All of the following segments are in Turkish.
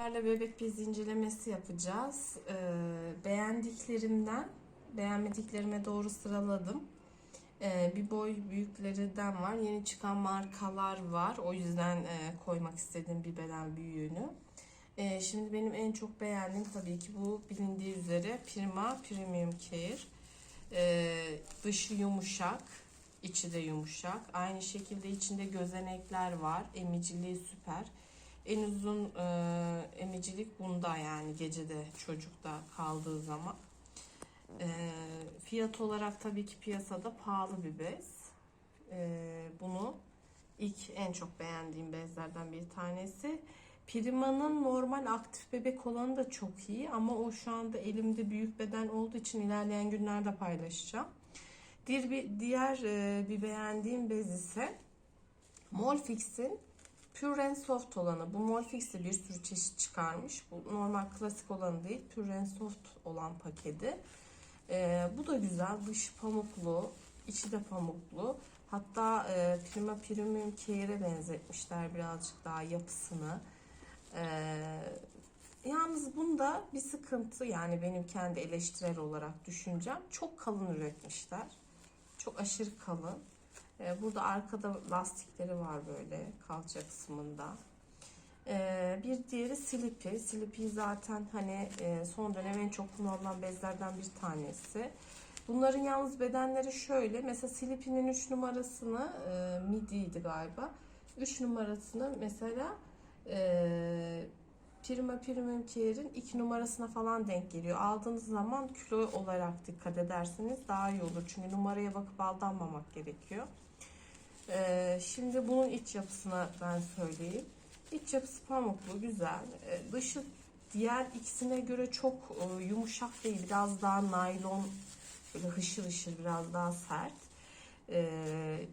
Sizlerle bebek bezi incelemesi yapacağız. Ee, beğendiklerimden beğenmediklerime doğru sıraladım. Ee, bir boy büyüklerinden var. Yeni çıkan markalar var. O yüzden e, koymak istedim bir beden büyüğünü. Ee, şimdi benim en çok beğendiğim tabii ki bu bilindiği üzere Prima Premium Care. Dışı yumuşak, içi de yumuşak. Aynı şekilde içinde gözenekler var. Emiciliği süper. En uzun e, emicilik bunda yani gecede çocukta kaldığı zaman. E, fiyat olarak tabii ki piyasada pahalı bir bez. E, bunu ilk en çok beğendiğim bezlerden bir tanesi. Prima'nın normal aktif bebek olanı da çok iyi ama o şu anda elimde büyük beden olduğu için ilerleyen günlerde paylaşacağım. Diğer bir, diğer e, bir beğendiğim bez ise Molfix'in Pure and Soft olanı. Bu Molfix de bir sürü çeşit çıkarmış. Bu normal klasik olanı değil. Pure and Soft olan paketi. Ee, bu da güzel. Dışı pamuklu. içi de pamuklu. Hatta e, Prima Premium Care'e benzetmişler birazcık daha yapısını. Ee, yalnız bunda bir sıkıntı yani benim kendi eleştirel olarak düşüncem çok kalın üretmişler. Çok aşırı kalın. Ee, Burada arkada lastikleri var böyle kalça kısmında. Ee, Bir diğeri Slippy. Slippy zaten hani e, son dönem en çok kullanılan bezlerden bir tanesi. Bunların yalnız bedenleri şöyle. Mesela Slippy'nin 3 numarasını e, midiydi galiba. 3 numarasını mesela e, Prima Premium Care'in 2 numarasına falan denk geliyor. Aldığınız zaman kilo olarak dikkat ederseniz daha iyi olur. Çünkü numaraya bakıp aldanmamak gerekiyor. Ee, şimdi bunun iç yapısına ben söyleyeyim. İç yapısı pamuklu, güzel. Ee, dışı diğer ikisine göre çok e, yumuşak değil. Biraz daha naylon, böyle hışır hışır, biraz daha sert. Ee,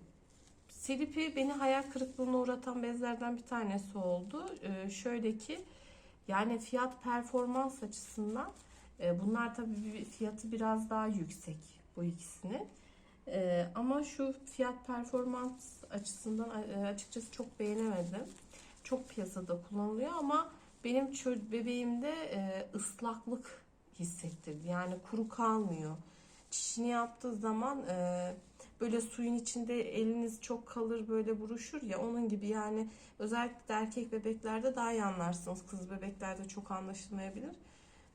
Silipi beni hayal kırıklığına uğratan bezlerden bir tanesi oldu. Ee, şöyle ki yani fiyat performans açısından e, bunlar tabii fiyatı biraz daha yüksek bu ikisinin. Ee, ama şu fiyat performans açısından e, açıkçası çok beğenemedim. Çok piyasada kullanılıyor ama benim bebeğimde e, ıslaklık hissettirdi. Yani kuru kalmıyor. Çişini yaptığı zaman e, böyle suyun içinde eliniz çok kalır böyle buruşur ya onun gibi yani özellikle erkek bebeklerde daha iyi anlarsınız. Kız bebeklerde çok anlaşılmayabilir.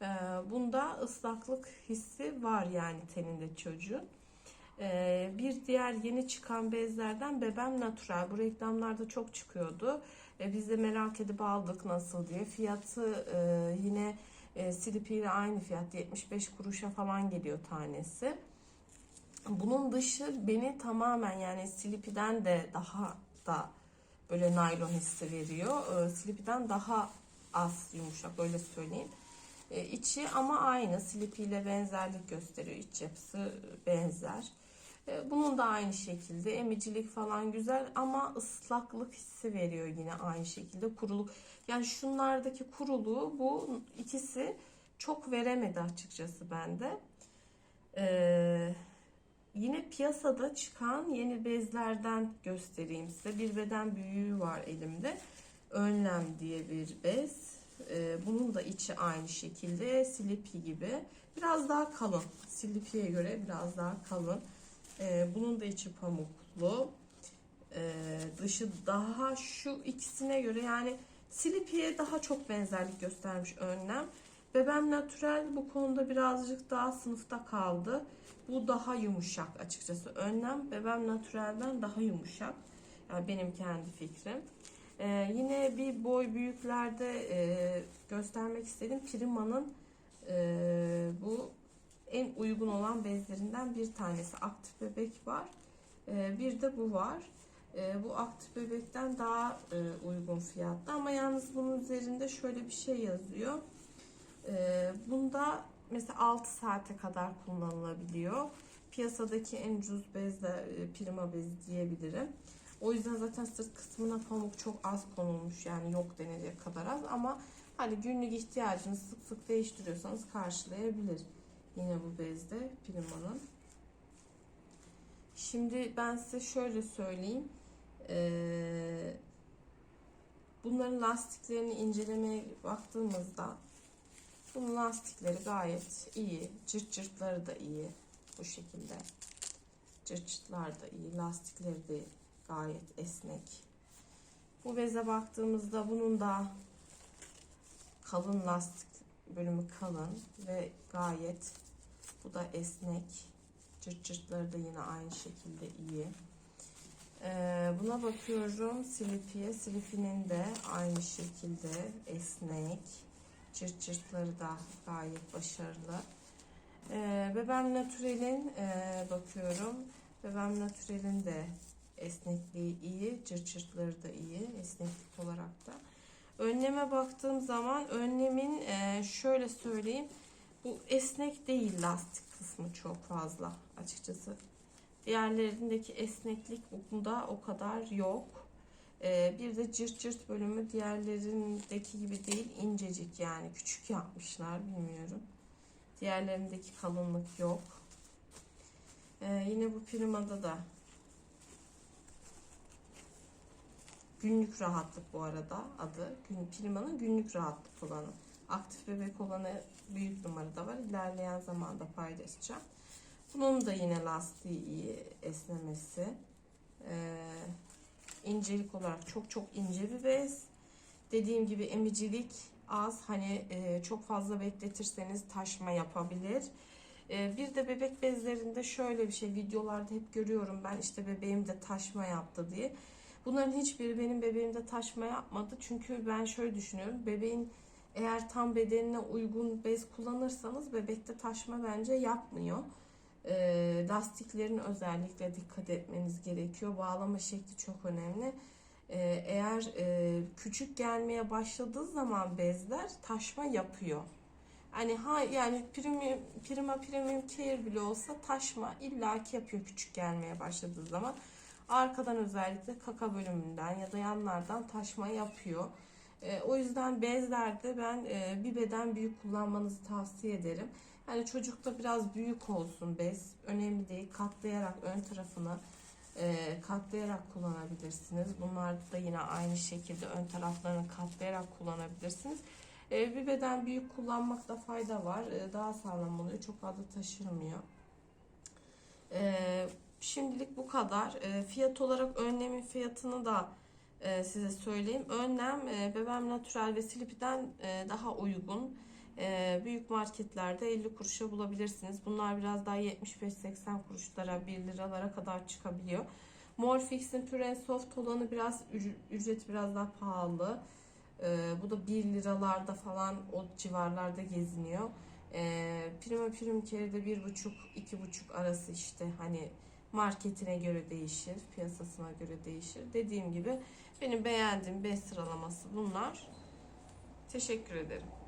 E, bunda ıslaklık hissi var yani teninde çocuğun. Ee, bir diğer yeni çıkan bezlerden Bebem Natural. Bu reklamlarda çok çıkıyordu. Ee, biz de merak edip aldık nasıl diye. Fiyatı e, yine e, ile aynı fiyat. 75 kuruşa falan geliyor tanesi. Bunun dışı beni tamamen yani Slippy'den de daha da böyle naylon hissi veriyor. Ee, Slippy'den daha az yumuşak öyle söyleyeyim. Ee, içi ama aynı. Slippy ile benzerlik gösteriyor. İç yapısı benzer. Ee, Bunun da aynı şekilde emicilik falan güzel ama ıslaklık hissi veriyor yine aynı şekilde kuruluk. Yani şunlardaki kuruluğu bu ikisi çok veremedi açıkçası bende. Ee, yine piyasada çıkan yeni bezlerden göstereyim size. Bir beden büyüğü var elimde. Önlem diye bir bez. Ee, bunun da içi aynı şekilde Slippy gibi. Biraz daha kalın. Slippy'ye göre biraz daha kalın. Ee, bunun da içi pamuklu. Ee, dışı daha şu ikisine göre yani Slippy'ye daha çok benzerlik göstermiş önlem. Bebem Natural bu konuda birazcık daha sınıfta kaldı. Bu daha yumuşak açıkçası. Önlem Bebem Natural'den daha yumuşak. Yani benim kendi fikrim. Ee, yine bir boy büyüklerde e, göstermek istedim. Prima'nın e, bu en uygun olan bezlerinden bir tanesi. Aktif bebek var. Ee, bir de bu var. Ee, bu aktif bebekten daha e, uygun fiyatta ama yalnız bunun üzerinde şöyle bir şey yazıyor. Ee, bunda mesela 6 saate kadar kullanılabiliyor. Piyasadaki en ucuz bez de e, Prima bezi diyebilirim. O yüzden zaten sırt kısmına pamuk çok az konulmuş yani yok denecek kadar az ama hani günlük ihtiyacını sık sık değiştiriyorsanız karşılayabilir. Yine bu bezde Prima'nın. Şimdi ben size şöyle söyleyeyim. Ee, bunların lastiklerini incelemeye baktığımızda bunun lastikleri gayet iyi. Cırt cırtları da iyi. Bu şekilde. Cırt cırtlar da iyi. Lastikleri de gayet esnek. Bu beze baktığımızda bunun da kalın lastik bölümü kalın ve gayet bu da esnek. Cırt cırtları da yine aynı şekilde iyi. Ee, buna bakıyorum Slippy'ye. Slippy'nin de aynı şekilde esnek. Cırt cırtları da gayet başarılı. Ee, Bebem Naturel'in e, bakıyorum. Bebem Naturel'in de esnekliği iyi. Cırt cırtları da iyi. Esneklik olarak da. Önleme baktığım zaman önlemin e, şöyle söyleyeyim. Bu esnek değil lastik kısmı çok fazla açıkçası. Diğerlerindeki esneklik bunda o kadar yok. Ee, bir de cırt cırt bölümü diğerlerindeki gibi değil incecik yani küçük yapmışlar bilmiyorum. Diğerlerindeki kalınlık yok. Ee, yine bu primada da günlük rahatlık bu arada adı. Gün, primanın günlük rahatlık olanı. Aktif bebek olanı büyük numarada var. İlerleyen zamanda paylaşacağım. Bunun da yine lastiği iyi esnemesi. Ee, incelik olarak çok çok ince bir bez. Dediğim gibi emicilik az. Hani e, çok fazla bekletirseniz taşma yapabilir. E, bir de bebek bezlerinde şöyle bir şey videolarda hep görüyorum ben işte bebeğim de taşma yaptı diye. Bunların hiçbiri benim bebeğimde taşma yapmadı. Çünkü ben şöyle düşünüyorum. Bebeğin eğer tam bedenine uygun bez kullanırsanız bebekte taşma bence yapmıyor. E, lastiklerin özellikle dikkat etmeniz gerekiyor. Bağlama şekli çok önemli. E, eğer e, küçük gelmeye başladığı zaman bezler taşma yapıyor. Hani ha yani premium, prima premium care bile olsa taşma illaki yapıyor küçük gelmeye başladığı zaman. Arkadan özellikle kaka bölümünden ya da yanlardan taşma yapıyor. E, o yüzden bezlerde ben e, bir beden büyük kullanmanızı tavsiye ederim. Yani çocukta biraz büyük olsun bez. Önemli değil. Katlayarak ön tarafını e, katlayarak kullanabilirsiniz. Bunlar da yine aynı şekilde ön taraflarını katlayarak kullanabilirsiniz. E, bir beden büyük kullanmakta fayda var. E, daha sağlam oluyor. Çok fazla taşırmıyor. E, şimdilik bu kadar. E, fiyat olarak önlemin fiyatını da e, size söyleyeyim. Önlem e, Bebem Natural ve Slippy'den e, daha uygun. E, büyük marketlerde 50 kuruşa bulabilirsiniz. Bunlar biraz daha 75-80 kuruşlara 1 liralara kadar çıkabiliyor. Morfix'in Pure Soft olanı biraz ücret biraz daha pahalı. Bu da 1 liralarda falan o civarlarda geziniyor. E, Prima Prim Care'de 1,5-2,5 arası işte hani marketine göre değişir, piyasasına göre değişir. Dediğim gibi benim beğendiğim 5 sıralaması bunlar. Teşekkür ederim.